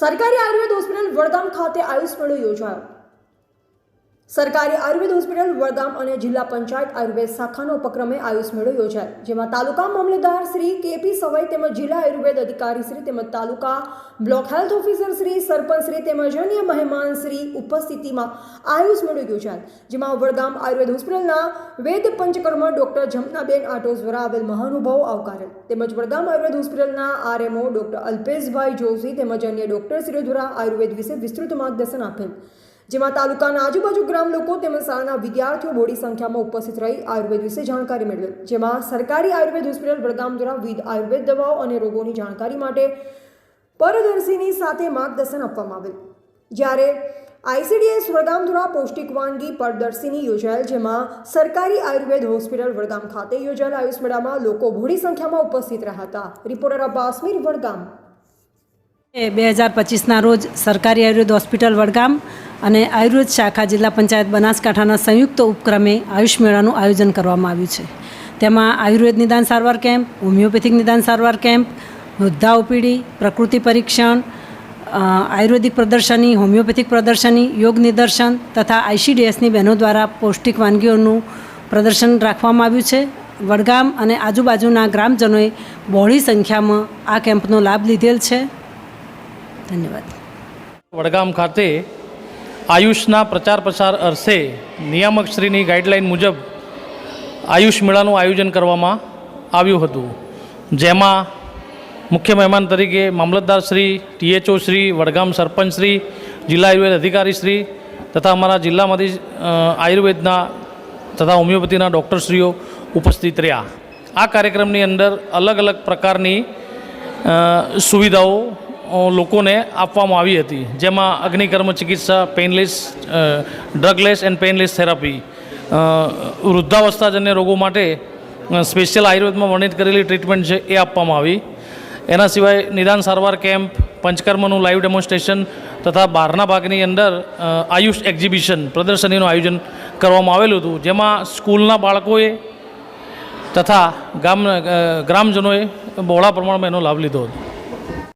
સરકારી આયુર્વેદ હોસ્પિટલ વડગામ ખાતે આયુષ મેળો યોજાયો. સરકારી આયુર્વેદ હોસ્પિટલ, વડગામ અને જિલ્લા પંચાયત આયુર્વેદ શાખાનો ઉપક્રમે આયુષ મેળો યોજાય, જેમાં તાલુકા મામલતદાર શ્રી કેપી સવાઈ તેમજ જિલ્લા આયુર્વેદ અધિકારી શ્રી તેમજ taluka block health officer Shri sarpanch Shri તેમજ અન્ય મહેમાન શ્રી ઉપસ્થિતિમાં આયુષ મેળો યોજાય, જેમાં વડગામ આયુર્વેદ હોસ્પિટલના વેદ પંચકર્મ ડોક્ટર જમનાબેન આટોસ દ્વારા આવેલ મહાનુભાવો આવકારેલ, તેમજ વડગામ આયુર્વેદ હોસ્પિટલના આરએમઓ ડોક્ટર અલ્પેશભાઈ જોશી તેમજ અન્ય ડોક્ટરશ્રીઓ દ્વારા આયુર્વેદ વિશે વિસ્તૃત માર્ગદર્શન આપેલ. જેમાં તાલુકાના આજુબાજુ ગ્રામ લોકો તેમજ શાળાના વિદ્યાર્થીઓ મોટી સંખ્યામાં ઉપસ્થિત રહી આયુર્વેદ વિશે જાણકારી મેળવેલ. જેમાં સરકારી આયુર્વેદ હોસ્પિટલ વડગામ દ્વારા વિવિધ આયુર્વેદ દવાઓ અને રોગોની જાણકારી માટે પરદર્શીની સાથે માર્ગદર્શન આપવામાં આવેલ. જ્યારે આઈસીડીએસ વડગામ દ્વારા પૌષ્ટિક વાનગી પરદર્શીની યોજાયેલ, જેમાં સરકારી આયુર્વેદ હોસ્પિટલ વડગામ ખાતે યોજાયેલ આયુષ મેળામાં લોકો મોડી સંખ્યામાં ઉપસ્થિત રહ્યા હતા. રિપોર્ટર અબ્બાસમીર વડગામ. બે હજાર પચીસના રોજ સરકારી આયુર્વેદ હોસ્પિટલ વડગામ અને આયુર્વેદ શાખા જિલ્લા પંચાયત બનાસકાંઠાના સંયુક્ત ઉપક્રમે આયુષ મેળાનું આયોજન કરવામાં આવ્યું છે. તેમાં આયુર્વેદ નિદાન સારવાર કેમ્પ, હોમિયોપેથિક નિદાન સારવાર કેમ્પ, વૃદ્ધા ઓપીડી, પ્રકૃતિ પરીક્ષણ આયુર્વેદિક પ્રદર્શની, હોમિયોપેથિક પ્રદર્શની, યોગ નિદર્શન તથા આઈસીડીએસની બહેનો દ્વારા પૌષ્ટિક વાનગીઓનું પ્રદર્શન રાખવામાં આવ્યું છે. વડગામ અને આજુબાજુના ગ્રામજનોએ બહોળી સંખ્યામાં આ કેમ્પનો લાભ લીધેલ છે. ધન્યવાદ. વડગામ ખાતે આયુષના પ્રચાર પ્રસાર અર્થે નિયામકશ્રીની ગાઈડલાઇન મુજબ આયુષ મેળાનું આયોજન કરવામાં આવ્યું હતું. જેમાં મુખ્ય મહેમાન તરીકે મામલતદાર શ્રી, ટીએચઓ શ્રી, વડગામ સરપંચ શ્રી, જિલ્લા આયુર્વેદ અધિકારી શ્રી તથા અમારા જિલ્લામાંથી આયુર્વેદના તથા હોમિયોપેથીના ડૉક્ટરશ્રીઓ ઉપસ્થિત રહ્યા. આ કાર્યક્રમની અંદર અલગ અલગ પ્રકારની સુવિધાઓ લોકોને આપવામાં આવી હતી. જેમાં અગ્નિકર્મ, ચિકિત્સા painless drugless and painless therapy વૃદ્ધાવસ્થાજન્ય રોગો માટે સ્પેશિયલ આયુર્વેદમાં વર્ણિત કરેલી ટ્રીટમેન્ટ છે એ આપવામાં આવી. એના સિવાય નિદાન સારવાર કેમ્પ, પંચકર્મનું લાઈવ ડેમોન્સ્ટ્રેશન તથા બહારના ભાગની અંદર આયુષ એક્ઝિબિશન પ્રદર્શનીનું આયોજન કરવામાં આવેલું હતું. જેમાં સ્કૂલના બાળકોએ તથા ગામ ગ્રામજનોએ બહોળા પ્રમાણમાં એનો લાભ લીધો હતો.